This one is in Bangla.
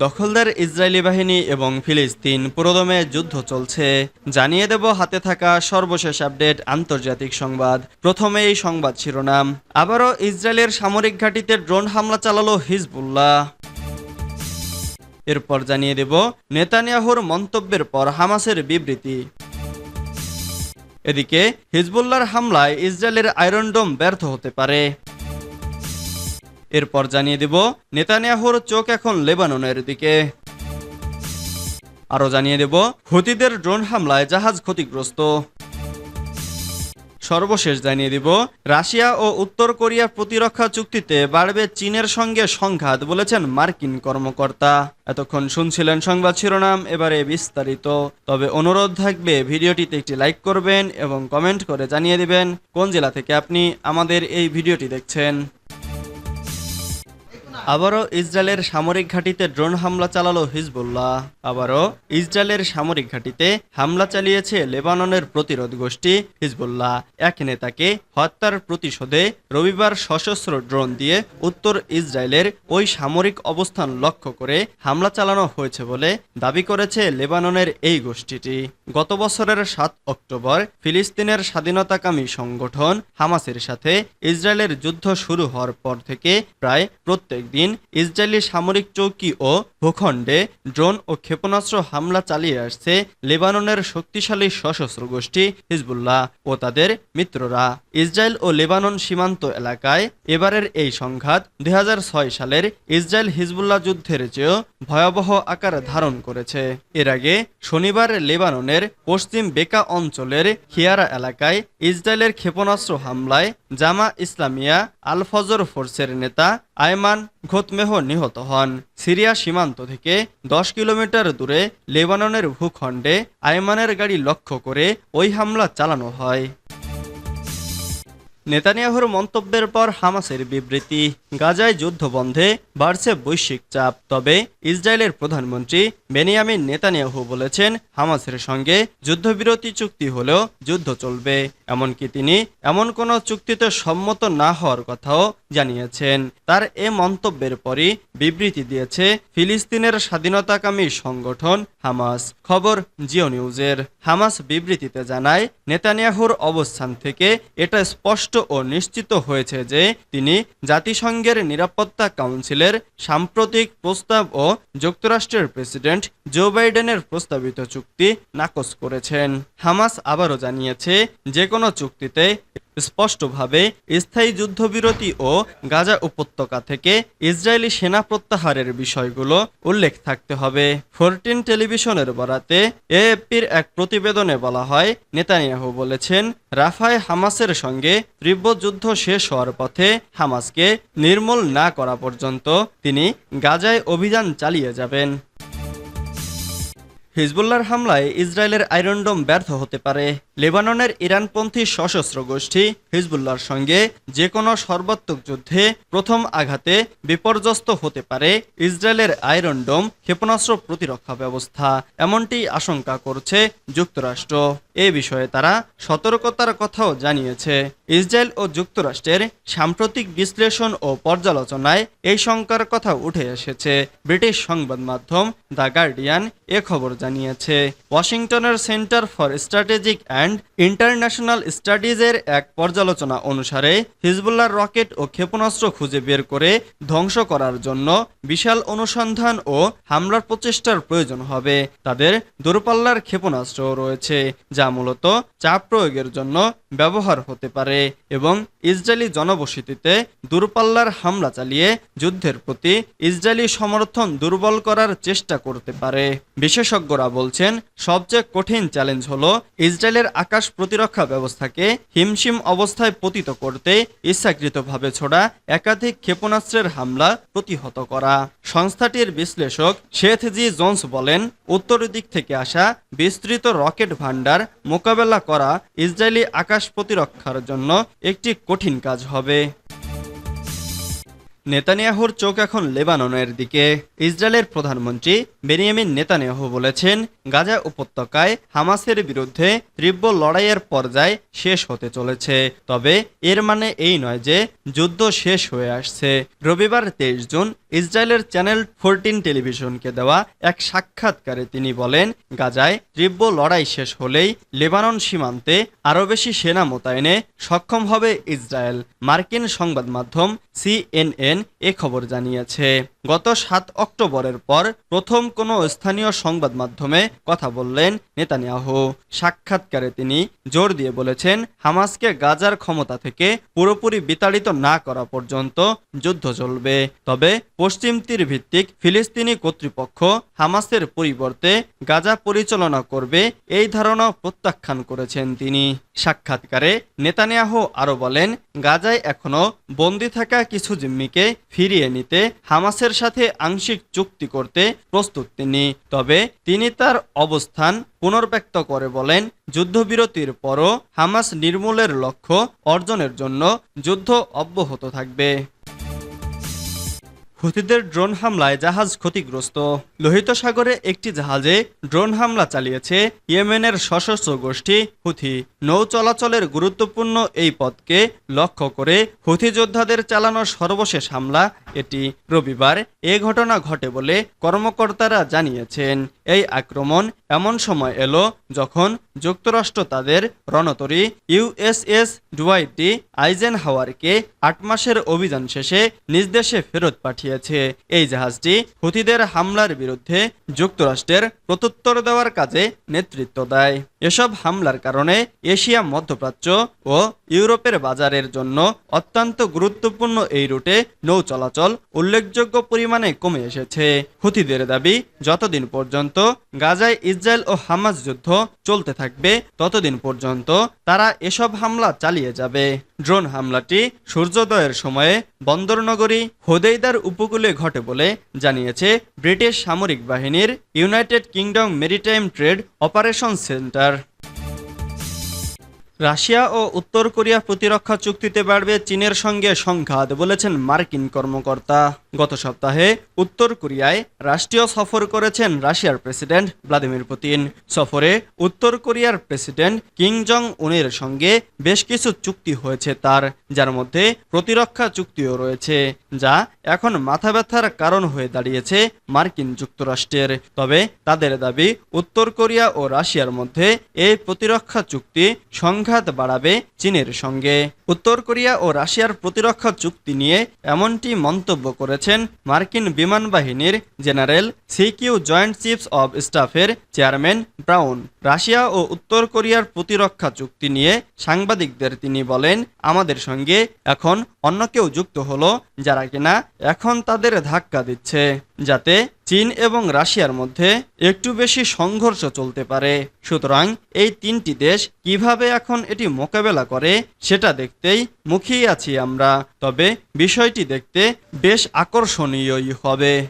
দখলদার ইসরায়েলি বাহিনী এবং ফিলিস্তিন পুরোদমে যুদ্ধ চলছে। জানিয়ে দেব হাতে থাকা সর্বশেষ আপডেট আন্তর্জাতিক সংবাদ। প্রথমে এই সংবাদ শিরোনাম। আবারও ইসরায়েলের সামরিক ঘাঁটিতে ড্রোন হামলা চালালো হিজবুল্লাহ। এরপর জানিয়ে দেব নেতানিয়াহুর মন্তব্যের পর হামাসের বিবৃতি। এদিকে হিজবুল্লাহর হামলায় ইসরায়েলের আয়রন ডোম ব্যর্থ হতে পারে। এরপর জানিয়ে দেব, নেতানিয়াহুর চোখ এখন লেবাননের দিকে। আরও জানিয়ে দেব, হুতিদের ড্রোন হামলায় জাহাজ ক্ষতিগ্রস্ত। সর্বশেষ জানিয়ে দিব, রাশিয়া ও উত্তর কোরিয়া প্রতিরক্ষা চুক্তিতে বাড়বে চীনের সঙ্গে সংঘাত বলেছেন মার্কিন কর্মকর্তা। এতক্ষণ শুনছিলেন সংবাদ শিরোনাম, এবারে বিস্তারিত। তবে অনুরোধ থাকবে, ভিডিওটিতে একটি লাইক করবেন এবং কমেন্ট করে জানিয়ে দিবেন কোন জেলা থেকে আপনি আমাদের এই ভিডিওটি দেখছেন। আবারও ইসরায়েলের সামরিক ঘাঁটিতে ড্রোন হামলা চালালো হিজবুল্লাহ। আবারও ইসরায়েলের সামরিক ঘাঁটিতে হামলা চালিয়েছে লেবাননের প্রতিরোধ গোষ্ঠী হিজবুল্লাহ। এক নেতাকে হত্যার প্রতিশোধে রবিবার সশস্ত্র ড্রোন দিয়ে উত্তর ইসরায়েলের ওই সামরিক অবস্থান লক্ষ্য করে হামলা চালানো হয়েছে বলে দাবি করেছে লেবাননের এই গোষ্ঠীটি। গত বছরের সাত অক্টোবর ফিলিস্তিনের স্বাধীনতাকামী সংগঠন হামাসের সাথে ইসরায়েলের যুদ্ধ শুরু হওয়ার পর থেকে প্রায় প্রত্যেক দিন ইসরায়েলি সামরিক চৌকি ও ভূখণ্ডে ড্রোন ও ক্ষেপণাস্ত্র হামলা চালিয়ে আসছে লেবাননের শক্তিশালী সশস্ত্র গোষ্ঠী হিজবুল্লাহ ও তাদের মিত্ররা। ইসরায়েল ও লেবানন সীমান্ত এলাকায় এবারের এই সংঘাত দুই সালের ইসরায়েল হিজবুল্লাহ যুদ্ধের চেয়েও ভয়াবহ আকার ধারণ করেছে। এর আগে শনিবার লেবাননের পশ্চিম বেকা অঞ্চলের খিয়ারা এলাকায় ইসরায়েলের ক্ষেপণাস্ত্র হামলায় জামা ইসলামিয়া আলফজর ফোর্সের নেতা আয়মান ঘোতমেহ নিহত হন। সিরিয়া সীমান্ত থেকে দশ কিলোমিটার দূরে লেবাননের ভূখণ্ডে আয়মানের গাড়ি লক্ষ্য করে ওই হামলা চালানো হয়। নেতানিয়াহুর মন্তব্যের পর হামাসের বিবৃতি, গাজায় যুদ্ধ বন্ধে বাড়ছে বৈশ্বিক চাপ। তবে ইসরায়েলের প্রধানমন্ত্রী বেনিয়ামিন নেতানিয়াহু বলেছেন, হামাসের সঙ্গে যুদ্ধবিরতি চুক্তি হলেও যুদ্ধ চলবে। এমনকি তিনি এমন কোনো চুক্তিতে সম্মত না হওয়ার কথাও জানিয়েছেন। তার এ মন্তব্যের পরই বিবৃতি দিয়েছে ফিলিস্তিনের স্বাধীনতাকামী সংগঠন হামাস। খবর জিও নিউজের। হামাস বিবৃতিতে জানায়, নেতানিয়াহুর অবস্থান থেকে এটা স্পষ্ট ও নিশ্চিত হয়েছে যে তিনি জাতিসংঘের নিরাপত্তা কাউন্সিলের সাম্প্রতিক প্রস্তাব ও যুক্তরাষ্ট্রের প্রেসিডেন্ট জো বাইডেনের প্রস্তাবিত চুক্তি নাকচ করেছেন। হামাস আবারও জানিয়েছে, যে কোনো চুক্তিতে স্পষ্টভাবে স্থায়ী যুদ্ধবিরতি ও গাজা উপত্যকা থেকে ইসরায়েলি সেনা প্রত্যাহারের বিষয়গুলো উল্লেখ থাকতে হবে। ফোরটিন টেলিভিশনের বরাতে এএফপির এক প্রতিবেদনে বলা হয়, নেতানিয়াহু বলেছেন, রাফায় হামাসের সঙ্গে তীব্র যুদ্ধ শেষ হওয়ার পথে হামাসকে নির্মূল না করা পর্যন্ত তিনি গাজায় অভিযান চালিয়ে যাবেন। হিজবুল্লাহর হামলায় ইসরায়েলের আয়রনডোম ব্যর্থ হতে পারে। লেবাননের ইরানপন্থী সশস্ত্র গোষ্ঠী হিজবুল্লার সঙ্গে যে কোনো সর্বাত্মক যুদ্ধে প্রথম আঘাতে বিপর্যস্ত হতে পারে ইসরায়েলের আয়রনডোম ক্ষেপণাস্ত্র প্রতিরক্ষা ব্যবস্থা, এমনটি আশঙ্কা করছে যুক্তরাষ্ট্র। এ বিষয়ে তারা সতর্কতার কথাও জানিয়েছে। ইসরায়েল ও যুক্তরাষ্ট্রের সাম্প্রতিক বিশ্লেষণ ও পর্যালোচনায় এই শঙ্কার কথা উঠে এসেছে। ব্রিটিশ সংবাদ মাধ্যম দ্য গার্ডিয়ান এ খবর জানিয়েছে, ওয়াশিংটনের centre for strategic and international স্টাডিজের এক পর্যালোচনা অনুসারে হিজবুল্লাহর রকেট ও ক্ষেপণাস্ত্র খুঁজে বের করে ধ্বংস করার জন্য বিশাল অনুসন্ধান ও হামলার প্রচেষ্টার প্রয়োজন হবে। তাদের দূরপাল্লার ক্ষেপণাস্ত্র রয়েছে, যা মূলত চাপ প্রয়োগের জন্য ব্যবহার হতে পারে এবং ইসরায়েলি জনবসতিতে দূরপাল্লার হামলা চালিয়ে যুদ্ধের প্রতি ইসরায়েলি সমর্থন দুর্বল করার চেষ্টা করতে পারে। বিশেষজ্ঞরা বলছেন, সবচেয়ে কঠিন চ্যালেঞ্জ হল ইসরায়েলের আকাশ প্রতিরক্ষা ব্যবস্থাকে হিমশিম অবস্থায় পতিত করতে ইচ্ছাকৃতভাবে ছোড়া একাধিক ক্ষেপণাস্ত্রের হামলা প্রতিহত করা। সংস্থাটির বিশ্লেষক শেথ জি জোন্স বলেন, উত্তর দিক থেকে আসা বিস্তৃত রকেট ভান্ডার মোকাবেলা করা ইসরায়েলি আকাশ প্রতিরক্ষার জন্য একটি কঠিন কাজ হবে। নেতানিয়াহুর চোখ এখন লেবাননের দিকে। ইসরায়েলের প্রধানমন্ত্রী বেনিয়ামিন নেতানিয়াহু বলেছেন, গাজা উপত্যকায় হামাসের বিরুদ্ধে তীব্র লড়াইয়ের পর্যায় শেষ হতে চলেছে। তবে এর মানে এই নয় যে যুদ্ধ শেষ হয়ে আসছে। রবিবার তেইশ জুন ইসরায়েলের চ্যানেল ফোরটিন টেলিভিশনকে দেওয়া এক সাক্ষাৎকারে তিনি বলেন, গাজায় তীব্র লড়াই শেষ হলেই লেবানন সীমান্তে আরও বেশি সেনা মোতায়েনে সক্ষম হবে ইসরায়েল। মার্কিন সংবাদ মাধ্যম সিএনএন এ খবর জানিয়েছে। গত সাত অক্টোবরের পর প্রথম কোনো স্থানীয় সংবাদ মাধ্যমে কথা বললেন নেতানিয়াহু। সাক্ষাৎকারে তিনি জোর দিয়ে বলেছেন, হামাসকে গাজার ক্ষমতা থেকে পুরোপুরি বিতাড়িত না করা পর্যন্ত যুদ্ধ চলবে। তবে পশ্চিম তীর ভিত্তিক ফিলিস্তিনি কর্তৃপক্ষ হামাসের পরিবর্তে গাজা পরিচালনা করবে এই ধারণা প্রত্যাখ্যান করেছেন তিনি। সাক্ষাৎকারে নেতানিয়াহু আরও বলেন, গাজায় এখনও বন্দি থাকা কিছু জিম্মিকে ফিরিয়ে নিতে হামাসের সাথে আংশিক চুক্তি করতে প্রস্তুত তিনি। তবে তিনি তার অবস্থান পুনর্ব্যক্ত করে বলেন, যুদ্ধবিরতির পরও হামাস নির্মূলের লক্ষ্য অর্জনের জন্য যুদ্ধ অব্যাহত থাকবে। হুতিদের ড্রোন হামলায় জাহাজ ক্ষতিগ্রস্ত। লোহিত সাগরে একটি জাহাজে ড্রোন হামলা চালিয়েছে ইয়েমেনের সশস্ত্র গোষ্ঠী হুথি। নৌ চলাচলের গুরুত্বপূর্ণ এই পথকে লক্ষ্য করে হুথি যোদ্ধাদের চালানো সর্বশেষ হামলা। এটি রবিবার এ ঘটনা ঘটে বলে কর্মকর্তারা জানিয়েছেন। এই আক্রমণ এমন সময় এলো যখন যুক্তরাষ্ট্র তাদের রণতরী ইউএসএস ডুয়াইটি আইজেন হাওয়ারকে আট মাসের অভিযান শেষে নিজ দেশে ফেরত পাঠিয়েছে এই জাহাজটি হুতিদের হামলার বিরুদ্ধে যুক্তরাষ্ট্রের প্রত্যুত্তর দেওয়ার কাজে নেতৃত্ব দেয়। এসব হামলার কারণে এশিয়া মধ্যপ্রাচ্য ও ইউরোপের বাজারের জন্য অত্যন্ত গুরুত্বপূর্ণ এই রুটে নৌ চলাচল উল্লেখযোগ্য পরিমাণে কমে এসেছে। হুতিদের দাবি, যতদিন পর্যন্ত গাজায় ইসরায়েল ও হামাস যুদ্ধ চলতে থাকবে, ততদিন পর্যন্ত তারা এসব হামলা চালিয়ে যাবে। ড্রোন হামলাটি সূর্যোদয়ের সময়ে বন্দরনগরী হোদেইদার উপকূলে ঘটে বলে জানিয়েছে ব্রিটিশ সামরিক বাহিনীর United Kingdom maritime trade operation centre. Russia ও উত্তর কোরিয়া প্রতিরক্ষা চুক্তিতে বাড়বে চীনের সঙ্গে সংঘাত বলেছেন মার্কিন কর্মকর্তা। গত সপ্তাহে উত্তর কোরিয়ায় রাষ্ট্রীয় সফর করেছেন রাশিয়ার প্রেসিডেন্ট ভ্লাদিমির পুতিন। সফরে উত্তর কোরিয়ার প্রেসিডেন্ট কিং জং উনের সঙ্গে বেশ কিছু চুক্তি হয়েছে তার, যার মধ্যে প্রতিরক্ষা চুক্তিও রয়েছে, যা এখন মাথা ব্যথার কারণ হয়ে দাঁড়িয়েছে মার্কিন যুক্তরাষ্ট্রের। তবে তাদের দাবি, উত্তর কোরিয়া ও রাশিয়ার মধ্যে এই প্রতিরক্ষা চুক্তি সংঘাত বাড়াবে চীনের সঙ্গে। উত্তর কোরিয়া ও রাশিয়ার প্রতিরক্ষা চুক্তি নিয়ে এমনটি মন্তব্য করেছেন মার্কিন বিমান বাহিনীর general CQ joint chiefs of স্টাফের চেয়ারম্যান ব্রাউন। রাশিয়া ও উত্তর কোরিয়ার প্রতিরক্ষা চুক্তি নিয়ে সাংবাদিকদের তিনি বলেন, আমাদের সঙ্গে এখন অন্য কেউ যুক্ত হলো যারা কিনা এখন তাদের ধাক্কা দিচ্ছে, যাতে চীন এবং রাশিয়ার মধ্যে একটু বেশি সংঘর্ষ চলতে পারে। সুতরাং এই তিনটি দেশ কীভাবে এখন এটি মোকাবেলা করে, সেটা দেখতেই মুখিয়ে আছি আমরা। তবে বিষয়টি দেখতে বেশ আকর্ষণীয়ই হবে।